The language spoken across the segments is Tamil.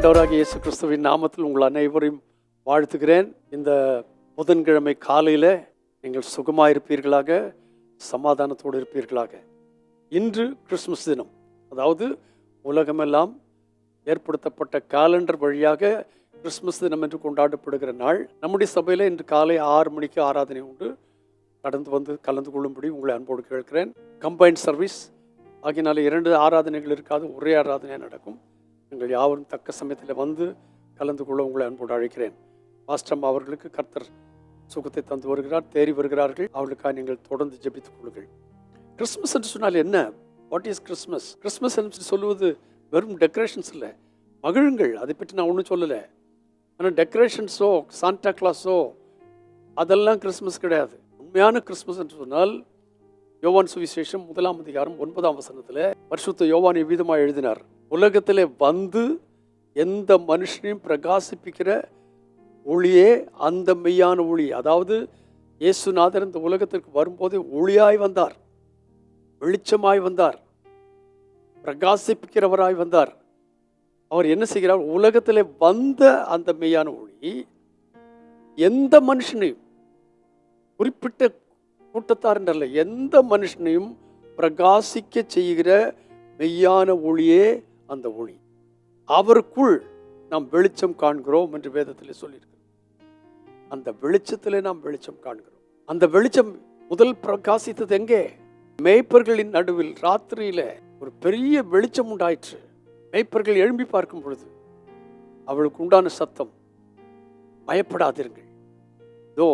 ஆண்டவராகிய இயேசு கிறிஸ்துவின் நாமத்தில் உங்கள் அனைவரையும் வாழ்த்துகிறேன். இந்த புதன்கிழமை காலையில் நீங்கள் சுகமாக இருப்பீர்களாக சமாதானத்தோடு இருப்பீர்களாக. இன்று கிறிஸ்மஸ் தினம். அதாவது உலகமெல்லாம் ஏற்படுத்தப்பட்ட காலண்டர் வழியாக கிறிஸ்மஸ் தினம் என்று கொண்டாடப்படுகிற நாள். நம்முடைய சபையில் இன்று காலை ஆறு மணிக்கு ஆராதனை உண்டு. நடந்து வந்து கலந்து கொள்ளும்படி உங்களை அன்போடு கேட்கிறேன். Combined service. ஆகினால இரண்டு ஆராதனைகள் இருக்காது ஒரே ஆராதனையாக நடக்கும். நீங்கள் யாவரும் தக்க சமயத்தில் வந்து கலந்து கொள்ள உங்களை அன்போடு அழைக்கிறேன். பாஸ்டம் அவர்களுக்கு கர்த்தர் சுகத்தை தந்து வருகிறார் தேறி வருகிறார்கள். அவர்களுக்காக நீங்கள் தொடர்ந்து ஜெபித்துக் கொள்ளுங்கள். கிறிஸ்மஸ் என்று சொன்னால் என்ன? வாட் இஸ் கிறிஸ்மஸ் கிறிஸ்மஸ் என்று சொல்லுவது வெறும் டெக்கரேஷன்ஸ் இல்லை மகிழுங்கள் அதை பற்றி நான் ஒன்றும் சொல்லலை. ஆனால் டெக்கரேஷன்ஸோ சாண்டா கிளாஸோ அதெல்லாம் கிறிஸ்மஸ் கிடையாது. உண்மையான கிறிஸ்மஸ் என்று சொன்னால் யோவான் சுவிசேஷம் முதலாம் அதிகாரம் ஒன்பதாம் வசனத்தில் வருஷத்து யோவான் எவ்விதமாக எழுதினார். உலகத்தில் வந்து எந்த மனுஷனையும் பிரகாசிப்பிக்கிற ஒளியே அந்த மெய்யான ஒளி. அதாவது இயேசுநாதர் இந்த உலகத்திற்கு வரும்போது ஒளியாய் வந்தார். வெளிச்சமாய் வந்தார். பிரகாசிப்பிக்கிறவராய் வந்தார். அவர் என்ன செய்கிறார்? உலகத்தில் வந்த அந்த மெய்யான ஒளி எந்த மனுஷனையும் குறிப்பிட்ட கூட்டத்தார் கூட்டத்தார்ன்றல்ல எந்த மனுஷனையும் பிரகாசிக்க செய்கிற மெய்யான ஒளியே அந்த ஒளி. அவருக்குள் நாம் வெளிச்சம் காண்கிறோம் என்று வேதத்தில் சொல்லியிருக்கிறோம் அந்த வெளிச்சத்திலே நாம் வெளிச்சம் காண்கிறோம். அந்த வெளிச்சம் முதல் பிரகாசித்தது எங்கே? மேய்ப்பர்களின் நடுவில் ராத்திரியில ஒரு பெரிய வெளிச்சம் உண்டாயிற்று. மேய்ப்பர்கள் எழும்பி பார்க்கும் பொழுது அவளுக்கு உண்டான சத்தம் பயப்படாதிருங்கள். இதோ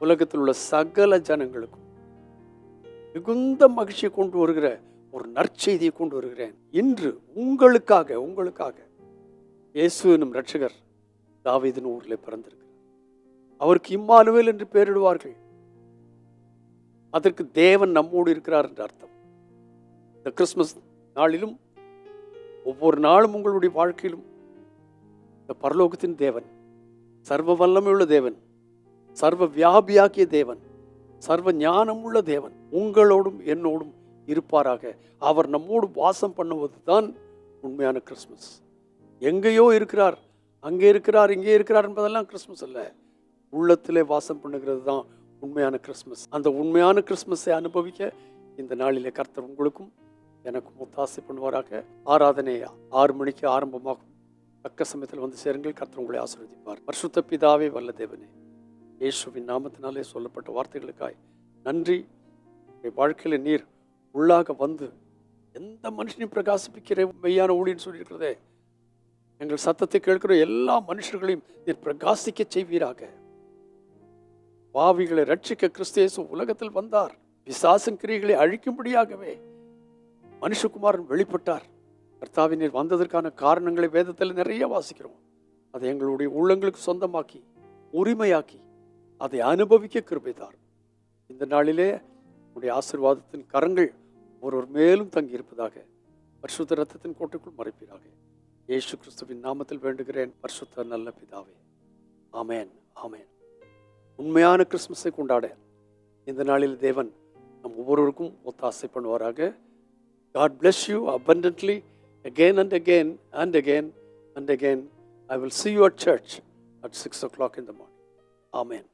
உலகத்தில் உள்ள சகல ஜனங்களுக்கும் மிகுந்த மகிழ்ச்சியை கொண்டு வருகிற ஒரு நற்செய்தியை கொண்டு வருகிறேன். இன்று உங்களுக்காக உங்களுக்காக இயேசு எனும் ரட்சகர் தாவீதின் ஊரில் பிறந்திருக்கிறார். அவருக்கு இம்மானுவேல் என்று பெயரிடுவார்கள். அதற்கு தேவன் நம்மோடு இருக்கிறார் என்று அர்த்தம். இந்த கிறிஸ்மஸ் நாளிலும் ஒவ்வொரு நாளும் உங்களுடைய வாழ்க்கையிலும் இந்த பரலோகத்தின் தேவன் சர்வ வல்லமையுள்ள தேவன் சர்வ வியாபியாக்கிய தேவன் சர்வ ஞானமுள்ள தேவன் உங்களோடும் என்னோடும் இருப்பாராக. அவர் நம்மோடு வாசம் பண்ணுவது தான் உண்மையான கிறிஸ்மஸ் எங்கேயோ இருக்கிறார். அங்கே இருக்கிறார் இங்கே இருக்கிறார் என்பதெல்லாம் கிறிஸ்மஸ் அல்ல. உள்ளத்திலே வாசம் பண்ணுகிறது தான் உண்மையான கிறிஸ்மஸ் அந்த உண்மையான கிறிஸ்மஸை அனுபவிக்க இந்த நாளிலே கர்த்தர் உங்களுக்கும் எனக்கும் ஒத்தாசை பண்ணுவாராக. ஆராதனை ஆறு மணிக்கு ஆரம்பமாகும். தக்க சமயத்தில் வந்து சேருங்கள். கர்த்தர் உங்களை ஆசீர்வதிப்பார். பரிசுத்த பிதாவே வல்ல தேவனே இயேசுவின் நாமத்தினாலே சொல்லப்பட்ட வார்த்தைகளுக்காய் நன்றி. வாழ்க்கையில் நீர் உள்ளாக வந்து எந்த மனுஷனையும் பிரகாசிப்பிக்கிற மெய்யான ஊழின்னு சொல்லியிருக்கிறதே. எங்கள் சத்தத்தை கேட்கிற எல்லா மனுஷர்களையும் நீர் பிரகாசிக்க செய்வீராக. பாவிகளை ரட்சிக்க கிறிஸ்தேசு உலகத்தில் வந்தார். விசாசன் கிரியைகளை அழிக்கும்படியாகவே மனுஷகுமாரன் வெளிப்பட்டார். கர்த்தாவினர் நீர் வந்ததற்கான காரணங்களை வேதத்தில் நிறைய வாசிக்கிறோம். அதை எங்களுடைய உள்ளங்களுக்கு சொந்தமாக்கி உரிமையாக்கி அதை அனுபவிக்க கிருபைதார் இந்த நாளிலே உடைய ஆசிர்வாதத்தின் கரங்கள் ஒருவர் மேலும் தங்கி இருப்பதாக பரிசுத்த ரத்தத்தின் கோட்டைக்குள் மறைப்பீராக இயேசு கிறிஸ்துவின் நாமத்தில் வேண்டுகிறேன் பரிசுத்த நல்ல பிதாவே ஆமேன் ஆமேன் உண்மையான கிறிஸ்மஸை கொண்டாட இந்த நாளில் தேவன் நம் ஒவ்வொருவருக்கும் ஒத்தாசை பண்ணுவாராக God bless you abundantly again and again and again and again. I will see you at church at 6 o'clock in the morning. Amen.